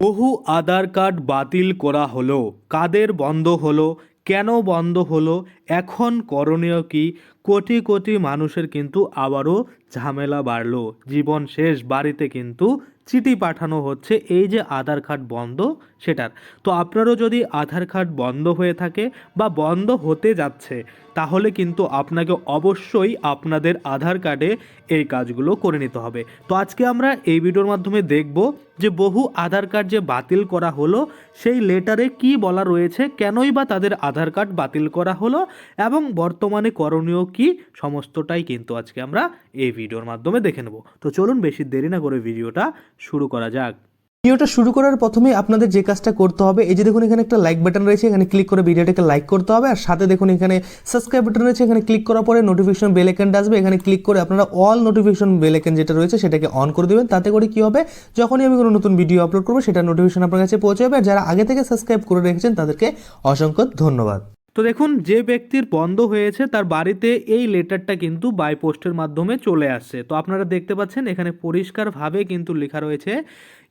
বহু আধার কার্ড বাতিল করা হলো, কাদের বন্ধ হলো, কেন বন্ধ হলো, এখন করণীয় কি, কোটি কোটি মানুষের কিন্তু আবারও ঝামেলা বাড়ল, জীবন শেষ বাড়িতে কিন্তু চিঠি পাঠানো হচ্ছে, এই যে আধার কার্ড বন্ধ সেটার। তো আপনারও যদি আধার কার্ড বন্ধ হয়ে থাকে বা বন্ধ হতে যাচ্ছে, তাহলে কিন্তু আপনাকে অবশ্যই আপনাদের আধার কার্ডে এই কাজগুলো করে নিতে হবে। তো আজকে আমরা এই ভিডিওর মাধ্যমে দেখব যে বহু আধার কার্ড যে বাতিল করা হলো, সেই লেটারে কি বলা রয়েছে, কেনই বা তাদের আধার কার্ড বাতিল করা হলো এবং বর্তমানে করণীয় কি, সমস্তটাই কিন্তু আজকে আমরা এই ভিডিওর মাধ্যমে দেখে নেব। তো চলুন বেশি দেরি না করে ভিডিওটা শুরু করা যাক। ভিডিওটা শুরু করার প্রথমে আপনাদের যে কাজটা করতে হবে, এই যে দেখুন এখানে একটা লাইক বাটন রয়েছে, এখানে ক্লিক করে ভিডিওটাকে লাইক করতে হবে, আর সাথে দেখুন এখানে সাবস্ক্রাইব বাটন রয়েছে, এখানে ক্লিক করার পরে নোটিফিকেশন বেল আইকনটা আসবে, এখানে ক্লিক করে আপনারা অল নোটিফিকেশন বেল আইকন যেটা রয়েছে সেটাকে অন করে দেবেন, তাতে করে কি হবে, যখনই আমি কোনো নতুন ভিডিও আপলোড করব, সেটা নোটিফিকেশন আপনার কাছে পৌঁছে যাবে, আর যারা আগে থেকে সাবস্ক্রাইব করে রেখেছেন তাদেরকে অসংখ্য ধন্যবাদ। তো দেখুন, যে ব্যক্তির বন্ধ হয়েছে, তার বাড়িতে এই লেটারটা কিন্তু বাই পোস্টের মাধ্যমে চলে আসছে। তো আপনারা দেখতে পাচ্ছেন, এখানে পরিষ্কারভাবে কিন্তু লেখা রয়েছে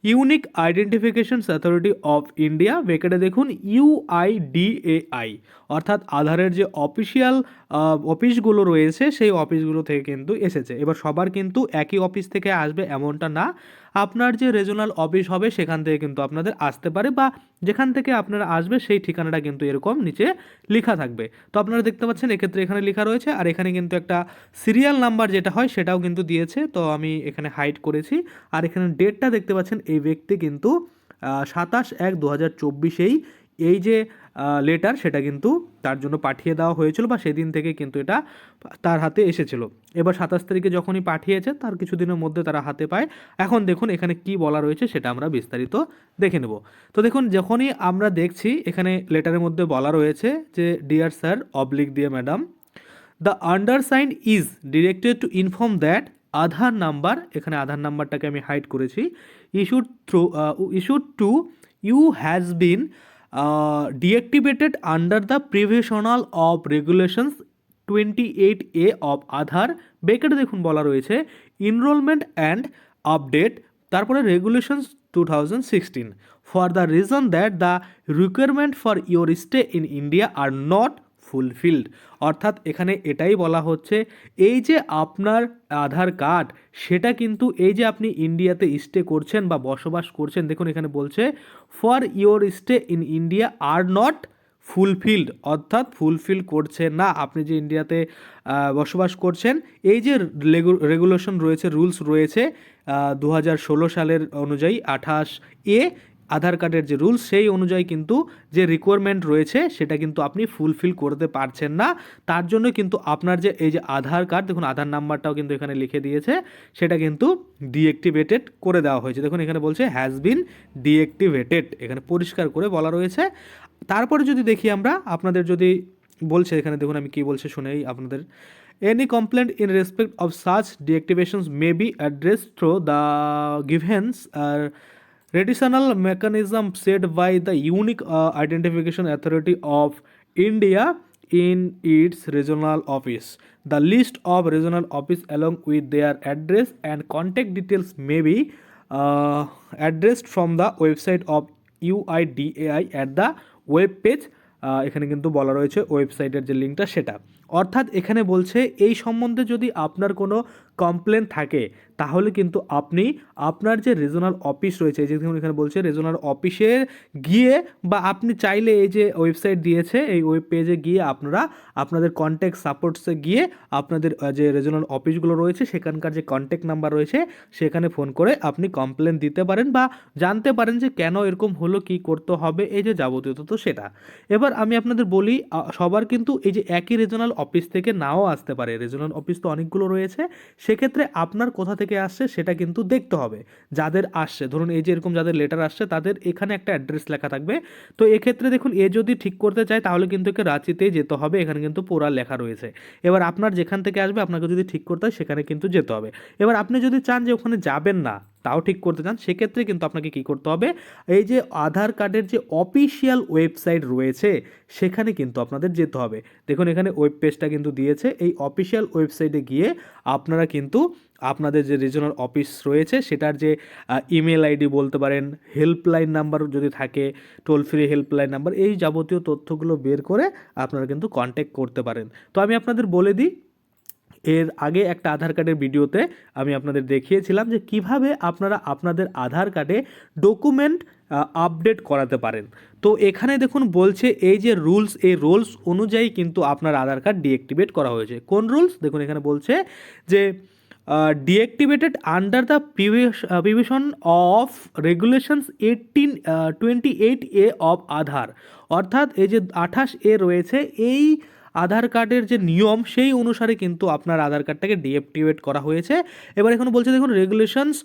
unique identifications authority of India বেকেটে দেখুন ইউআইডিএআই অর্থাৎ আধারের যে অফিসিয়াল অফিসগুলো রয়েছে, সেই অফিসগুলো থেকে কিন্তু এসেছে। এবার সবার কিন্তু একই অফিস থেকে আসবে এমনটা না। আপনার যে রিজনাল অফিস হবে, সেখান থেকে কিন্তু আপনাদের আসতে পারে বা যেখান থেকে আপনারা আসবে, সেই ঠিকানাটা কিন্তু এরকম নিচে লেখা থাকবে। তো আপনারা দেখতে পাচ্ছেন, এক্ষেত্রে এখানে লেখা রয়েছে, আর এখানে কিন্তু একটা সিরিয়াল নাম্বার যেটা হয়, সেটাও কিন্তু দিয়েছে। তো আমি এখানে হাইড করেছি। আর এখানে ডেটটা দেখতে পাচ্ছেন এই ব্যক্তি কিন্তু সাতাশ এক দু হাজার চব্বিশেই এই যে লেটার সেটা কিন্তু তার জন্য পাঠিয়ে দেওয়া হয়েছিল বা সেদিন থেকে কিন্তু এটা তার হাতে এসেছিল। এবার সাতাশ তারিখে যখনই পাঠিয়েছে, তার কিছুদিনের মধ্যে তারা হাতে পায়। এখন দেখুন এখানে কি বলা রয়েছে সেটা আমরা বিস্তারিত দেখে নেব। তো দেখুন যখনই আমরা দেখছি এখানে লেটারের মধ্যে বলা রয়েছে যে ডিয়ার স্যার অবলিক দিয়ে madam the undersign is directed to inform that Aadhaar number, এখানে আধার নাম্বারটাকে আমি হাইড করেছি। Issued through issued to you has been deactivated under the provisional of regulations twenty eight A of Aadhaar বেকেটে দেখুন বলা রয়েছে enrolment and update তারপরে regulations two thousand sixteen for the reason that the requirement for your stay in India are not fulfilled অর্থাৎ এখানে এটাই বলা হচ্ছে, এই যে আপনার আধার কার্ড, সেটা কিন্তু এই যে আপনি ইন্ডিয়াতে স্টে করছেন বা বসবাস করছেন, দেখুন এখানে বলছে for your stay in India are not fulfilled অর্থাৎ ফুলফিল করছে না, আপনি যে ইন্ডিয়াতে বসবাস করছেন, এই যে রেগুলেশন রয়েছে রুলস রয়েছে দু হাজার ষোলো সালের অনুযায়ী আঠাশ এ আধার কার্ডের যে রুলস, সেই অনুযায়ী কিন্তু যে রিকোয়ারমেন্ট রয়েছে, সেটা কিন্তু আপনি ফুলফিল করতে পারছেন না। তার জন্য কিন্তু আপনার যে, এই যে আধার কার্ড, দেখুন আধার নাম্বারটাও কিন্তু এখানে লিখে দিয়েছে, সেটা কিন্তু ডিঅ্যাক্টিভেটেড করে দেওয়া হয়েছে। দেখুন এখানে বলছে হ্যাজ বিন ডিঅ্যাক্টিভেটেড এখানে পরিষ্কার করে বলা রয়েছে। তারপরে যদি দেখি আমরা, আপনাদের যদি বলছে, এখানে দেখুন আমি কি বলছে শুনেই আপনাদের any complaint in respect of such deactivations may be address through the grievance are Retitional mechanism set by the Unique uh, Identification Authority of India in its regional office. The list of regional office along with their address and contact details may be uh, addressed from the website of UIDAI at the web page এখানে কিন্তু বলা রয়েছে ওয়েবসাইটের যে লিঙ্কটা সেটা অর্থাৎ এখানে বলছে, এই সম্বন্ধে যদি আপনার কোনো কমপ্লেন থাকে, তাহলে কিন্তু আপনি আপনার যে রিজনাল অফিস রয়েছে যে দেখুন এখানে বলছে রিজনাল অফিসে গিয়ে বা আপনি চাইলে এই যে ওয়েবসাইট দিয়েছে, এই ওয়েব পেজে গিয়ে আপনারা আপনাদের কন্ট্যাক্ট সাপোর্টসে গিয়ে আপনাদের যে রিজনাল অফিসগুলো রয়েছে, সেখানকার যে কন্ট্যাক্ট নাম্বার রয়েছে, সেখানে ফোন করে আপনি কমপ্লেন দিতে পারেন বা জানতে পারেন যে কেন এরকম হলো, কি করতে হবে, এই যে যাবতীয় তথ্য সেটা। এবার আমি আপনাদের বলি সবার কিন্তু এই যে একই রিজনাল অফিস থেকে নাও আসতে পারে। রিজনাল অফিস তো অনেকগুলো রয়েছে। সেক্ষেত্রে আপনার কোথা থেকে আসছে সেটা কিন্তু দেখতে হবে। যাদের আসছে, ধরুন এই যে এরকম যাদের লেটার আসছে, তাদের এখানে একটা অ্যাড্রেস লেখা থাকবে। তো এক্ষেত্রে দেখুন, এ যদি ঠিক করতে চায়, তাহলে কিন্তু একে রাঁচিতেই যেতে হবে। এখানে কিন্তু পুরা লেখা রয়েছে। এবার আপনার যেখান থেকে আসবে, আপনাকে যদি ঠিক করতে হয়, সেখানে কিন্তু যেতে হবে। এবার আপনি যদি চান যে ওখানে যাবেন না তাও ঠিক করতে চান, সেক্ষেত্রে কিন্তু আপনাকে কি করতে হবে, এই যে আধার কার্ডের যে অফিসিয়াল ওয়েবসাইট রয়েছে, সেখানে কিন্তু আপনাদের যেতে হবে। দেখুন, এখানে ওয়েব পেজটা কিন্তু দিয়েছে, এই অফিসিয়াল ওয়েবসাইটে গিয়ে আপনারা কিন্তু আপনাদের যে রিজনাল অফিস রয়েছে, সেটার যে ইমেল আইডি বলতে পারেন হেল্পলাইন নাম্বার যদি থাকে টোল ফ্রি হেল্পলাইন নাম্বার এই যাবতীয় তথ্যগুলো বের করে আপনারা কিন্তু কন্ট্যাক্ট করতে পারেন। তো আমি আপনাদের বলে দিই এর আগে একটা আধার কার্ডের ভিডিওতে আমি আপনাদের দেখিয়েছিলাম যে কীভাবে আপনারা আপনাদের আধার কার্ডে ডকুমেন্ট আপডেট করাতে পারেন। তো এখানে দেখুন বলছে এই যে রুলস, এই রুলস অনুযায়ী কিন্তু আপনার আধার কার্ড ডিঅ্যাক্টিভেট করা হয়েছে। কোন রুলস? দেখুন এখানে বলছে যে deactivated under the provision of regulations eighteen twenty eight A of Aadhaar. অর্থাৎ এই যে আঠাশ এ রয়েছে, এই আধার কার্ডের যে নিয়ম, সেই অনুসারে কিন্তু আপনার আধার কার্ডটাকে ডিঅ্যাক্টিভেট করা হয়েছে। এবার এখন বলছে, দেখুন regulations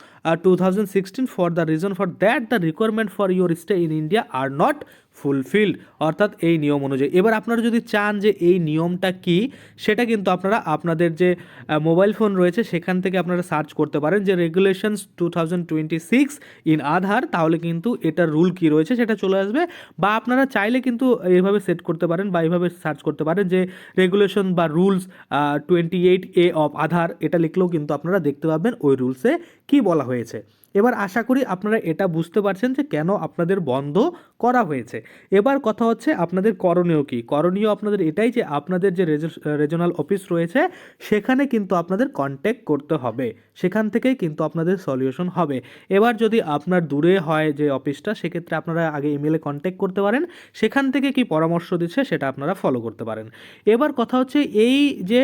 two thousand sixteen for the reason for that the requirement for your stay in India are not fulfilled অর্থাৎ এই নিয়ম অনুযায়ী। এবার আপনারা যদি চান যে এই নিয়মটা কি, সেটা কিন্তু আপনারা আপনাদের যে মোবাইল ফোন রয়েছে, সেখান থেকে আপনারা সার্চ করতে পারেন যে রেগুলেশনস টু ইন আধার, তাহলে কিন্তু এটার রুল কি রয়েছে সেটা চলে আসবে। বা আপনারা চাইলে কিন্তু এইভাবে সেট করতে পারেন বা এইভাবে সার্চ করতে পারেন যে রেগুলেশন বা rules twenty eight A of Aadhaar, এটা লিখলেও কিন্তু আপনারা দেখতে পাবেন ওই রুলসে কি বলা হয়েছে। এবার আশা করি আপনারা এটা বুঝতে পারছেন যে কেন আপনাদের বন্ধ করা হয়েছে। এবার কথা হচ্ছে আপনাদের করণীয় কি? করণীয় আপনাদের এটাই যে আপনাদের যে রেজনাল অফিস রয়েছে, সেখানে কিন্তু আপনাদের কন্ট্যাক্ট করতে হবে। সেখান থেকেই কিন্তু আপনাদের সলিউশন হবে। এবার যদি আপনার দূরে হয় যে অফিসটা সেক্ষেত্রে আপনারা আগে ইমেলে কন্ট্যাক্ট করতে পারেন। সেখান থেকে কি পরামর্শ দিচ্ছে সেটা আপনারা ফলো করতে পারেন। এবার কথা হচ্ছে এই যে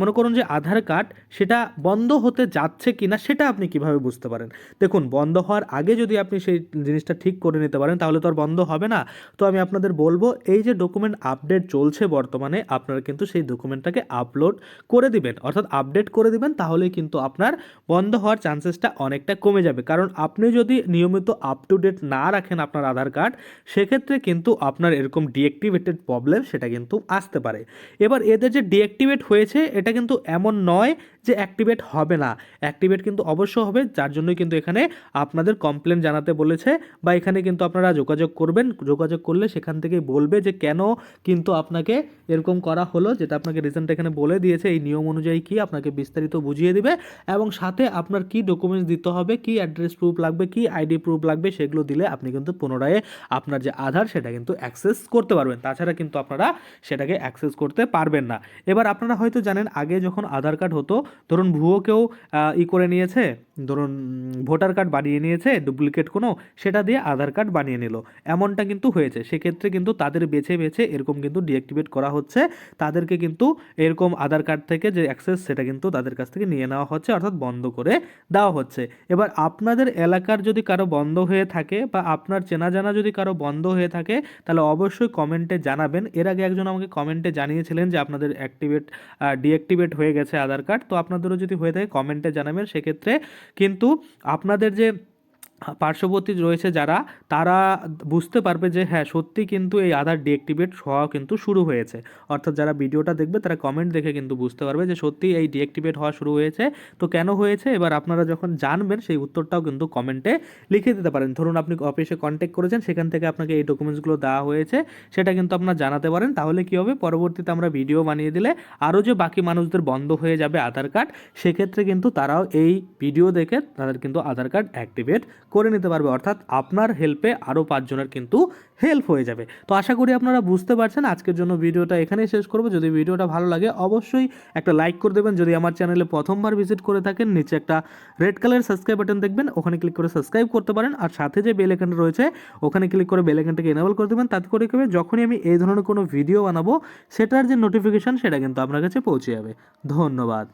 মনে করুন যে আধার কার্ড, সেটা বন্ধ হতে যাচ্ছে কি না সেটা আপনি কীভাবে বুঝতে পারেন? দেখুন, বন্ধ হওয়ার আগে যদি আপনি সেই জিনিসটা ঠিক করে নিতে পারেন, তাহলে তো আর বন্ধ হবে না। তো আমি আপনাদের বলব, এই যে ডকুমেন্ট আপডেট চলছে বর্তমানে, আপনারা কিন্তু সেই ডকুমেন্টটাকে আপলোড করে দিবেন। অর্থাৎ আপডেট করে দিবেন তাহলে কিন্তু আপনার বন্ধ হওয়ার চান্সেসটা অনেকটা কমে যাবে। কারণ আপনি যদি নিয়মিত আপ টু ডেট না রাখেন আপনার আধার কার্ড, সেক্ষেত্রে কিন্তু আপনার এরকম ডিঅ্যাক্টিভেটেড প্রবলেম সেটা কিন্তু আসতে পারে। এবার এদের যে ডিঅ্যাক্টিভেট হয়েছে, এটা কিন্তু এমন নয় যে অ্যাক্টিভেট হবে না। অ্যাক্টিভেট কিন্তু অবশ্য হবে, যার জন্যই কিন্তু এখানে আপনাদের কমপ্লেন জানাতে বলেছে বা এখানে কিন্তু আপনারা যোগাযোগ করবেন। যোগাযোগ করলে সেখান থেকেই বলবে যে কেন কিন্তু আপনাকে এরকম করা হলো, যেটা আপনাকে রিজনটা এখানে বলে দিয়েছে। এই নিয়ম অনুযায়ী কি আপনাকে বিস্তারিত বুঝিয়ে দিবে এবং সাথে আপনার কি ডকুমেন্টস দিতে হবে, কি অ্যাড্রেস প্রুফ লাগবে, কি আইডি প্রুফ লাগবে, সেগুলো দিলে আপনি কিন্তু পুনরায় আপনার যে আধার, সেটা কিন্তু অ্যাক্সেস করতে পারবেন। তাছাড়া কিন্তু আপনারা সেটাকে অ্যাক্সেস করতে পারবেন না। এবার আপনারা হয়তো জানেন, আগে যখন আধার কার্ড হতো ধরুন ভুয়ো কেউ ই করে নিয়েছে, ধরুন ভোটার কার্ড বানিয়ে নিয়েছে, ডুপ্লিকেট কোনো, সেটা দিয়ে আধার কার্ড বানিয়ে নিল। এমনটা কিন্তু হয়েছে। সেক্ষেত্রে কিন্তু তাদের বেছে বেছে এরকম কিন্তু ডিঅ্যাক্টিভেট করা হচ্ছে। তাদেরকে কিন্তু এরকম আধার কার্ড থেকে যে অ্যাক্সেস, সেটা কিন্তু তাদের কাছ থেকে নিয়ে নেওয়া হচ্ছে, অর্থাৎ বন্ধ করে দেওয়া হচ্ছে। এবার আপনাদের এলাকার যদি কারও বন্ধ হয়ে থাকে বা আপনার চেনা জানা যদি কারও বন্ধ হয়ে থাকে, তাহলে অবশ্যই কমেন্টে জানাবেন। এর আগে একজন আমাকে কমেন্টে জানিয়েছিলেন যে আপনাদের অ্যাক্টিভেট ডিঅ্যাক্টিভেট হয়ে গেছে আধার কার্ড। তো আপনাদেরও যদি হয়ে থাকে কমেন্টে জানাবেন। সেক্ষেত্রে কিন্তু আপনাদের যে পার্শ্ববর্তী রয়েছে যারা, তারা বুঝতে পারবে যে হ্যাঁ সত্যি কিন্তু এই আধার ডিঅ্যাক্টিভেট হওয়া কিন্তু শুরু হয়েছে। অর্থাৎ যারা ভিডিওটা দেখবে, তারা কমেন্ট দেখে কিন্তু বুঝতে পারবে যে সত্যি এই ডিঅ্যাক্টিভেট হওয়া শুরু হয়েছে। তো কেন হয়েছে? এবার আপনারা যখন জানবেন, সেই উত্তরটাও কিন্তু কমেন্টে লিখে দিতে পারেন। ধরুন আপনি অফিসে কন্ট্যাক্ট করেছেন, সেখান থেকে আপনাকে এই ডকুমেন্টসগুলো দেওয়া হয়েছে, সেটা কিন্তু আপনারা জানাতে পারেন। তাহলে কি হবে? পরবর্তীতে আমরা ভিডিও বানিয়ে দিলে আরও যে বাকি মানুষদের বন্ধ হয়ে যাবে আধার কার্ড সেক্ষেত্রে কিন্তু তারাও এই ভিডিও দেখে তাদের কিন্তু আধার কার্ড অ্যাক্টিভেট করে নিতে পারবে। অর্থাৎ আপনার হেল্পে আরও পাঁচজনের কিন্তু হেল্প হয়ে যাবে। তো আশা করি আপনারা বুঝতে পারছেন। আজকের জন্য ভিডিওটা এখানেই শেষ করব। যদি ভিডিওটা ভালো লাগে অবশ্যই একটা লাইক করে দেবেন। যদি আমার চ্যানেলে প্রথমবার ভিজিট করে থাকেন, নিচে একটা রেড কালারের সাবস্ক্রাইব বাটন দেখবেন। ওখানে ক্লিক করে সাবস্ক্রাইব করতে পারেন। আর সাথে যে বেল আইকনটা রয়েছে, ওখানে ক্লিক করে বেল আইকনটাকে এনেবল করে দেবেন। তাতে করে কি হবে? যখনই আমি এই ধরনের কোনো ভিডিও বানাবো, সেটার যে নোটিফিকেশান সেটা কিন্তু আপনার কাছে পৌঁছে যাবে। ধন্যবাদ।